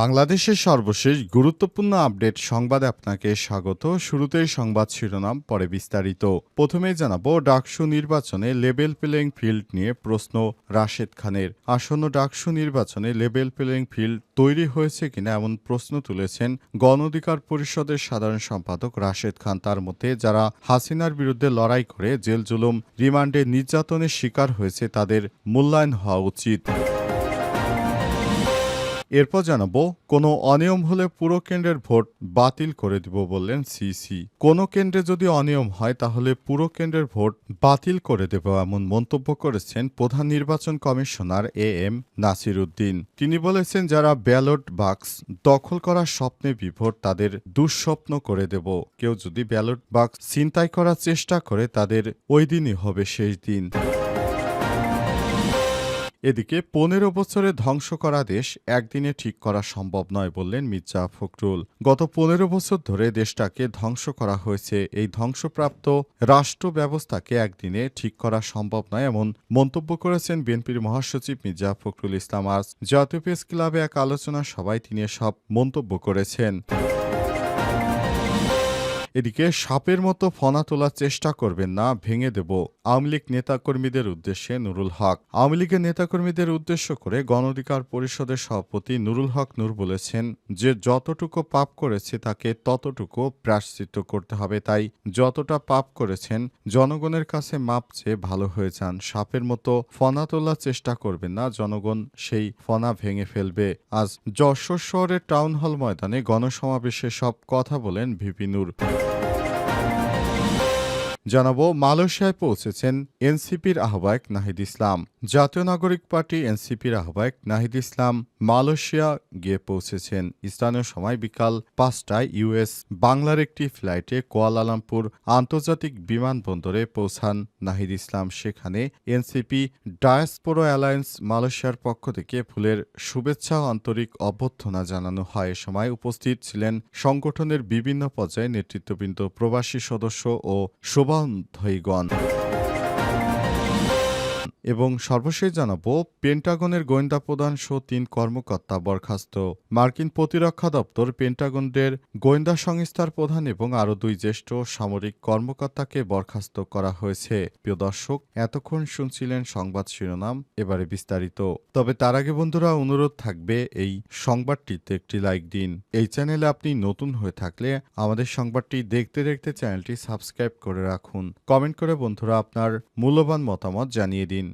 বাংলাদেশের সর্বশেষ গুরুত্বপূর্ণ আপডেট সংবাদে আপনাকে স্বাগত। শুরুতেই সংবাদ শিরোনাম, পরে বিস্তারিত। প্রথমেই জানাব, ডাকসু নির্বাচনে লেভেল প্লেয়িং ফিল্ড নিয়ে প্রশ্ন রাশেদ খানের। আসন্ন ডাকসু নির্বাচনে লেভেল প্লেয়িং ফিল্ড তৈরি হয়েছে কিনা এমন প্রশ্ন তুলেছেন গণ অধিকার পরিষদের সাধারণ সম্পাদক রাশেদ খান। তার মতে, যারা হাসিনার বিরুদ্ধে লড়াই করে জেল জুলুম, রিমান্ডে নির্যাতনের শিকার হয়েছে, তাদের মূল্যায়ন হওয়া উচিত। এরপর জানাব, কোনো অনিয়ম হলে পুরো কেন্দ্রের ভোট বাতিল করে দিব বললেন সিসি। কোনো কেন্দ্রে যদি অনিয়ম হয়, তাহলে পুরো কেন্দ্রের ভোট বাতিল করে দেব এমন মন্তব্য করেছেন প্রধান নির্বাচন commissioner A M Nasir Uddin তিনি বলেছেন, যারা ব্যালট বাক্স দখল করার স্বপ্নে বিভোর, তাদের দুঃস্বপ্ন করে দেব। কেউ যদি ব্যালট বাক্স ছিনতাই করার চেষ্টা করে, তাদের ওই দিনই হবে শেষ দিন। এদিকে পনেরো বছরে ধ্বংস করা দেশ একদিনে ঠিক করা সম্ভব নয় বললেন মির্জা ফখরুল। গত পনেরো বছর ধরে দেশটাকে ধ্বংস করা হয়েছে। এই ধ্বংসপ্রাপ্ত রাষ্ট্র ব্যবস্থাকে একদিনে ঠিক করা সম্ভব নয় এমন মন্তব্য করেছেন বিএনপির মহাসচিব মির্জা ফখরুল ইসলাম। আজ জাতীয় প্রেস ক্লাবে এক আলোচনা সভায় তিনি সব মন্তব্য করেছেন। এদিকে সাপের মতো ফনা তোলার চেষ্টা করবেন না, ভেঙে দেব। আওয়ামী লীগ নেতাকর্মীদের উদ্দেশ্যে নুরুল হক। আওয়ামী লীগের নেতাকর্মীদের উদ্দেশ্য করে গণ অধিকার পরিষদের সভাপতি নুরুল হক নূর বলেছেন, যে যতটুকু পাপ করেছে তাকে ততটুকু প্রায়শ্চিত্ত করতে হবে। তাই যতটা পাপ করেছেন, জনগণের কাছে মাপ চেয়ে ভালো হয়ে যান। সাপের মতো ফনা তোলার চেষ্টা করবেন না, জনগণ সেই ফনা ভেঙে ফেলবে। আজ যশোর শহরের টাউন হল ময়দানে গণসমাবেশে সব কথা বলেন ভিপি নূর। জানাব, মালয়েশিয়ায় পৌঁছেছেন এনসিপির আহ্বায়ক নাহিদ ইসলাম। জাতীয় নাগরিক পার্টি এনসিপির আহ্বায়ক নাহিদ ইসলাম মালয়েশিয়া গিয়ে পৌঁছেছেন। স্থানীয় সময় বিকাল পাঁচটায় ইউএস বাংলার একটি ফ্লাইটে কোয়ালালামপুর আন্তর্জাতিক বিমানবন্দরে পৌঁছান নাহিদ ইসলাম। সেখানে এনসিপি ডায়াসপোরো অ্যালায়েন্স মালয়েশিয়ার পক্ষ থেকে ফুলের শুভেচ্ছা আন্তরিক অভ্যর্থনা জানানো হয়। এ সময় উপস্থিত ছিলেন সংগঠনের বিভিন্ন পর্যায়ে নেতৃত্ববৃন্দ, প্রবাসী সদস্য ও শোভান্ধীগণ এবং সর্বশেষ জানাব, পেন্টাগনের গোয়েন্দা প্রধান সহ তিন কর্মকর্তা বরখাস্ত। মার্কিন প্রতিরক্ষা দপ্তর পেন্টাগনের গোয়েন্দা সংস্থার প্রধান এবং আরও দুই জ্যেষ্ঠ সামরিক কর্মকর্তাকে বরখাস্ত করা হয়েছে। প্রিয় দর্শক, এতক্ষণ শুনছিলেন সংবাদ শিরোনাম, এবারে বিস্তারিত। তবে তার আগে বন্ধুরা, অনুরোধ থাকবে এই সংবাদটিতে একটি লাইক দিন। এই চ্যানেলে আপনি নতুন হয়ে থাকলে আমাদের সংবাদটি দেখতে দেখতে চ্যানেলটি সাবস্ক্রাইব করে রাখুন। কমেন্ট করে বন্ধুরা আপনার মূল্যবান মতামত জানিয়ে দিন।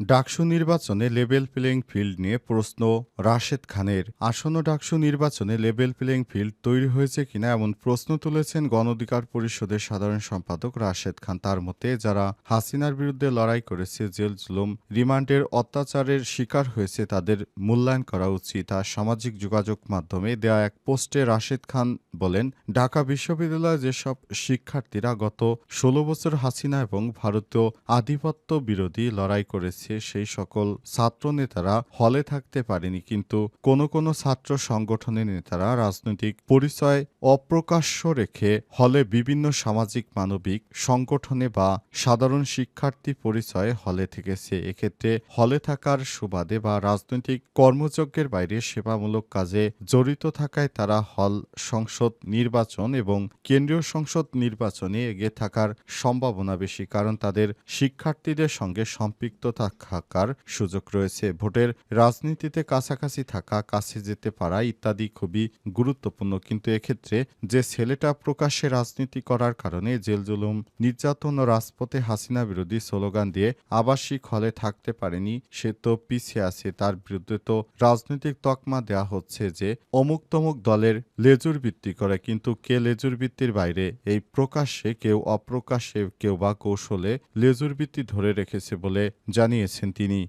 ডাকসু নির্বাচনে লেভেল প্লেইং ফিল্ড নিয়ে প্রশ্ন। রাশেদ খানের, আসন্ন ডাকসু নির্বাচনে লেভেল প্লেইং ফিল্ড তৈরি হয়েছে কিনা এমন প্রশ্ন তুলেছেন গণ অধিকার পরিষদের সাধারণ সম্পাদক রাশেদ খান। তার মতে, যারা হাসিনার বিরুদ্ধে লড়াই করেছে, জেল, জুলুম, রিমান্ডের অত্যাচারের শিকার হয়েছে, তাদের মূল্যায়ন করা উচিত। আর সামাজিক যোগাযোগ মাধ্যমে দেয়া এক পোস্টে রাশেদ খান বলেন, ঢাকা বিশ্ববিদ্যালয়ে যেসব শিক্ষার্থীরা গত ষোলো বছর হাসিনা এবং ভারতীয় আধিপত্য বিরোধী লড়াই করেছে সেই সকল ছাত্র নেতারা হলে থাকতে পারেনি, কিন্তু কোন কোন ছাত্র সংগঠনের নেতারা রাজনৈতিক পরিচয় অপ্রকাশ্য রেখে হলে বিভিন্ন সামাজিক, মানবিক সংগঠনে বা সাধারণ শিক্ষার্থী পরিচয়ে হলে থেকেছে। এক্ষেত্রে হলে থাকার সুবাদে বা রাজনৈতিক কর্মযজ্ঞের বাইরে সেবামূলক কাজে জড়িত থাকায় তারা হল সংসদ নির্বাচন এবং কেন্দ্রীয় সংসদ নির্বাচনে এগিয়ে থাকার সম্ভাবনা বেশি, কারণ তাদের শিক্ষার্থীদের সঙ্গে থাকার সুযোগ রয়েছে। ভোটের রাজনীতিতে কাছাকাছি থাকা, কাছে যেতে পারা ইত্যাদি খুবই গুরুত্বপূর্ণ। কিন্তু এক্ষেত্রে যে ছেলেটা প্রকাশ্যে রাজনীতি করার কারণে জেল জুলুম, নির্যাতন ও রাজপথে হাসিনা বিরোধী স্লোগান দিয়ে আবাসিক হলে থাকতে পারেনি, সে তো পিছিয়ে আছে। তার বিরুদ্ধে তো রাজনৈতিক তকমা দেয়া হচ্ছে যে অমুক তমুক দলের লেজুর ভিত্তি করে। কিন্তু কে লেজুর ভিত্তির বাইরে? এই প্রকাশ্যে কেউ অপ্রকাশ্যে কেউ বা কৌশলে লেজুর ভিত্তি ধরে রেখেছে বলে জানিয়েছেন তিনি।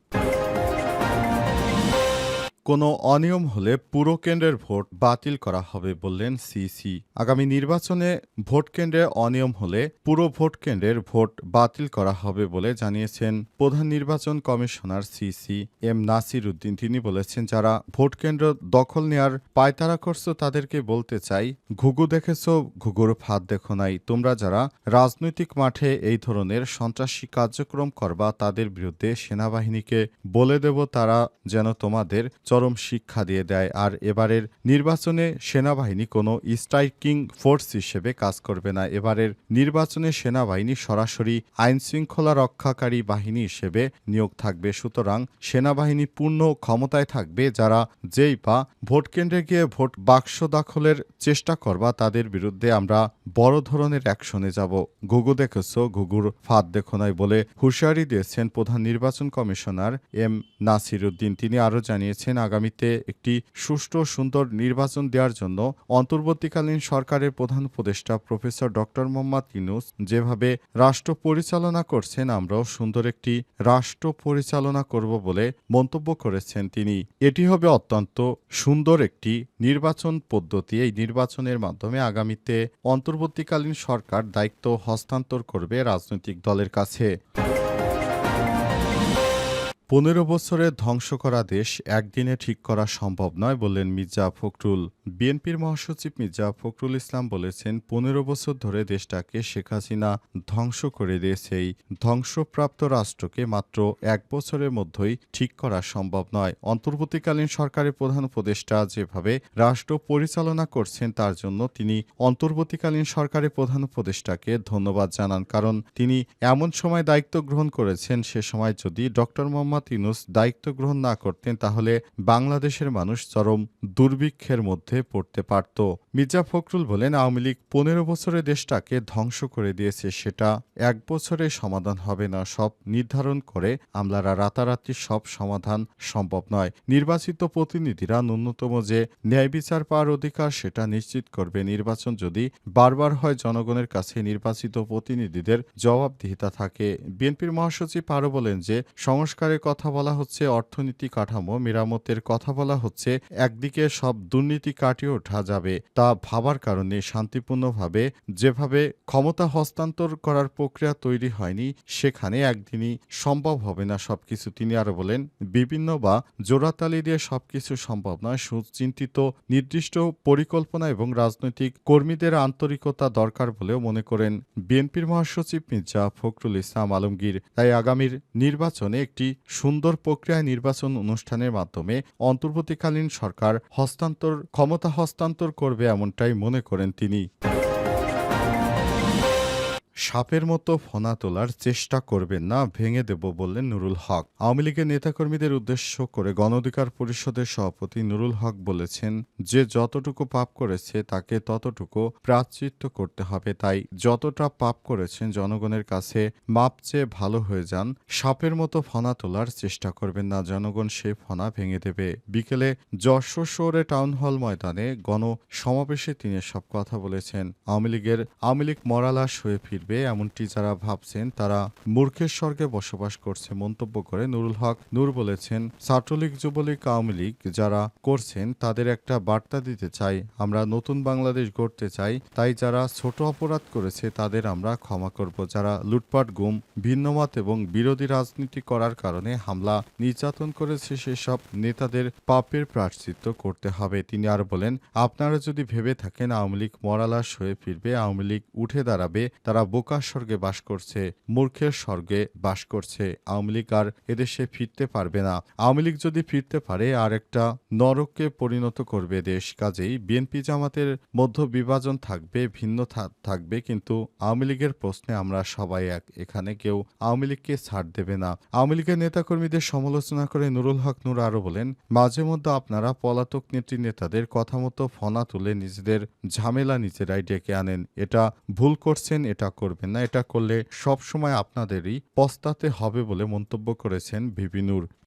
কোনো অনিয়ম হলে পুরো কেন্দ্রের ভোট বাতিল করা হবে বললেন সিসি। আগামী নির্বাচনে ভোট কেন্দ্রে অনিয়ম হলে পুরো ভোট কেন্দ্রের ভোট বাতিল করা হবে বলে জানিয়েছেন প্রধান নির্বাচন commissioner CC. M Nasir Uddin, তিনি বলেছেন, যারা ভোট কেন্দ্র দখল নেয়ার পায়তারা করছ, তাদেরকে বলতে চাই, ঘুঘু দেখেছ, ঘুঘুর ফাঁদ দেখো নাই। তোমরা যারা রাজনৈতিক মাঠে এই ধরনের সন্ত্রাসী কার্যক্রম করবা, তাদের বিরুদ্ধে সেনাবাহিনীকে বলে দেব, তারা যেন তোমাদের চরম শিক্ষা দিয়ে দেয়, আর এবারের নির্বাচনে সেনাবাহিনী কোনো স্ট্রাইকিং ফোর্স হিসেবে কাজ করবে না। এবারের নির্বাচনে সেনাবাহিনী সরাসরি আইন শৃঙ্খলা রক্ষাকারী বাহিনী হিসেবে নিয়োগ থাকবে। সুতরাং সেনাবাহিনী পূর্ণ ক্ষমতায় থাকবে। যারা যেই বা ভোট কেন্দ্রে গিয়ে ভোট বাক্স দখলের চেষ্টা করবা, তাদের বিরুদ্ধে আমরা বড় ধরনের অ্যাকশনে যাব। ঘুঘু দেখেছ? ঘুঘুর ফাঁদ দেখো নাই বলে হুঁশিয়ারি দিয়েছেন প্রধান নির্বাচন কমিশনার এম নাসির উদ্দিন তিনি আরও জানিয়েছেন আগামীতে একটি সুষ্ঠু সুন্দর নির্বাচন দেওয়ার জন্য অন্তর্বর্তীকালীন সরকারের প্রধান উপদেষ্টা প্রফেসর ডক্টর মোহাম্মদ ইনুস যেভাবে রাষ্ট্র পরিচালনা করছেন, আমরাও সুন্দর একটি রাষ্ট্র পরিচালনা করব বলে মন্তব্য করেছেন তিনি। এটি হবে অত্যন্ত সুন্দর একটি নির্বাচন পদ্ধতি। এই নির্বাচনের মাধ্যমে আগামীতে অন্তর্বর্তীকালীন সরকার দায়িত্ব হস্তান্তর করবে রাজনৈতিক দলের কাছে। পনেরো বছরে ধ্বংস করা দেশ একদিনে ঠিক করা সম্ভব নয় বললেন মির্জা ফখরুল। বিএনপির মহাসচিব মির্জা ফখরুল ইসলাম বলেছেন, পনেরো বছর ধরে দেশটাকে শেখ হাসিনা ধ্বংস করে দিয়েছে। এই ধ্বংসপ্রাপ্ত রাষ্ট্রকে মাত্র এক বছরের মধ্যেই ঠিক করা সম্ভব নয়। অন্তর্বর্তীকালীন সরকারের প্রধান উপদেষ্টা যেভাবে রাষ্ট্র পরিচালনা করছেন, তার জন্য তিনি অন্তর্বর্তীকালীন সরকারের প্রধান উপদেষ্টাকে ধন্যবাদ জানান। কারণ তিনি এমন সময় দায়িত্ব গ্রহণ করেছেন, সে সময় যদি ডক্টর মোহাম্মদ ইউনুস দায়িত্ব গ্রহণ না করতেন, তাহলে বাংলাদেশের মানুষ চরম দুর্ভিক্ষের মধ্যে পড়তে পারত। মির্জা ফখরুল বলেন, আওয়ামী লীগ পনেরো বছরে দেশটাকে ধ্বংস করে দিয়েছে, সেটা এক বছরে সমাধান হবে না, সব নির্ধারণ করে আমলারা রাতারাতি সব সমাধান সম্ভব নয়। নির্বাচিত প্রতিনিধিরা ন্যূনতম যে ন্যায় বিচার পাওয়ার অধিকার, সেটা নিশ্চিত করবে। নির্বাচন যদি বারবার হয়, জনগণের কাছে নির্বাচিত প্রতিনিধিদের জবাবদিহিতা থাকে। বিএনপির মহাসচিব আরও বলেন যে, সংস্কারের কথা বলা হচ্ছে অর্থনীতি কাঠামো, মেরামতের কথা বলা হচ্ছে, একদিকে সব দুর্নীতি কাটিয়ে ওঠা যাবে তা ভাবার কারণে শান্তিপূর্ণভাবে যেভাবে ক্ষমতা হস্তান্তর করার প্রক্রিয়া তৈরি হয়নি, সেখানে একদিনই সম্ভব হবে না সবকিছু। তিনি আরও বলেন, বিভিন্ন বা জোড়াতালি দিয়ে সবকিছু সম্ভব নয়, সুচিন্তিত, নির্দিষ্ট পরিকল্পনা এবং রাজনৈতিক কর্মীদের আন্তরিকতা দরকার বলেও মনে করেন বিএনপির মহাসচিব মির্জা ফখরুল ইসলাম আলমগীর। তাই আগামীর নির্বাচনে একটি সুন্দর প্রক্রিয়ায় নির্বাচন অনুষ্ঠানের মাধ্যমে অন্তর্বর্তীকালীন সরকার হস্তান্তর, ক্ষমতা হস্তান্তর করবে এমনটাই মনে করেন তিনি। সাপের মতো ফনা তোলার চেষ্টা করবেন না, ভেঙে দেব বললেন নুরুল হক। আওয়ামী লীগের নেতাকর্মীদের উদ্দেশ্য করে গণ অধিকার পরিষদের সভাপতি নুরুল হক বলেছেন, যে যতটুকু পাপ করেছে তাকে ততটুকু প্রাচিত্য করতে হবে। তাই যতটা পাপ করেছেন জনগণের কাছে মাপ চেয়ে ভালো হয়ে যান। সাপের মতো ফনা তোলার চেষ্টা করবেন না, জনগণ সেই ফনা ভেঙে দেবে। বিকেলে যশোর টাউন হল ময়দানে গণ সমাবেশে তিনি সব কথা বলেছেন। আওয়ামী লীগের আওয়ামী লীগ মরালাস হয়ে ফিরবে। এমনটি যারা ভাবছেন তারা মূর্খের স্বর্গে বসবাস করছে মন্তব্য করে নুরুল হক। নূর বলেছেন, ছাত্রলীগ, যুবলীগ, আওয়ামী লীগ যারা করছেন তাদের একটা বার্তা দিতে চাই, আমরা নতুন বাংলাদেশ গড়তে চাই, তাই যারা ছোট অপরাধ করেছে তাদের আমরা ক্ষমা করব। যারা লুটপাট, গুম, ভিন্নমত এবং বিরোধী রাজনীতি করার কারণে হামলা, নির্যাতন করেছে সেসব নেতাদের পাপের প্রায়শ্চিত্ত করতে হবে। তিনি আর বলেন, আপনারা যদি ভেবে থাকেন আওয়ামী লীগ মরালাস হয়ে ফিরবে, আওয়ামী লীগ উঠে দাঁড়াবে, তারা বোকার স্বর্গে বাস করছে, মূর্খের স্বর্গে বাস করছে। আওয়ামী লীগ আর এদেশে ফিরতে পারবে না। আওয়ামী লীগ যদি ফিরতে পারে, আর একটা নরককে পরিণত করবে দেশ। কাজেই বিএনপি জামাতের মধ্য বিভাজন থাকবে, ভিন্ন থাকবে, কিন্তু আওয়ামী লীগের প্রশ্নে আমরা সবাই এক। এখানে কেউ আওয়ামী লীগকে ছাড় দেবে না। আওয়ামী লীগের নেতাকর্মীদের সমালোচনা করে নুরুল হক নূর আরও বলেন, মাঝে মধ্যে আপনারা পলাতক নেত্রী নেতাদের কথা মতো ফনা তুলে নিজেদের ঝামেলা নিজেরাই ডেকে আনেন। এটা ভুল করছেন, এটা করবেন না। এটা করলে সবসময় আপনাদেরই পস্তাতে হবে বলে মন্তব্য করেছেন ভিপি নূর।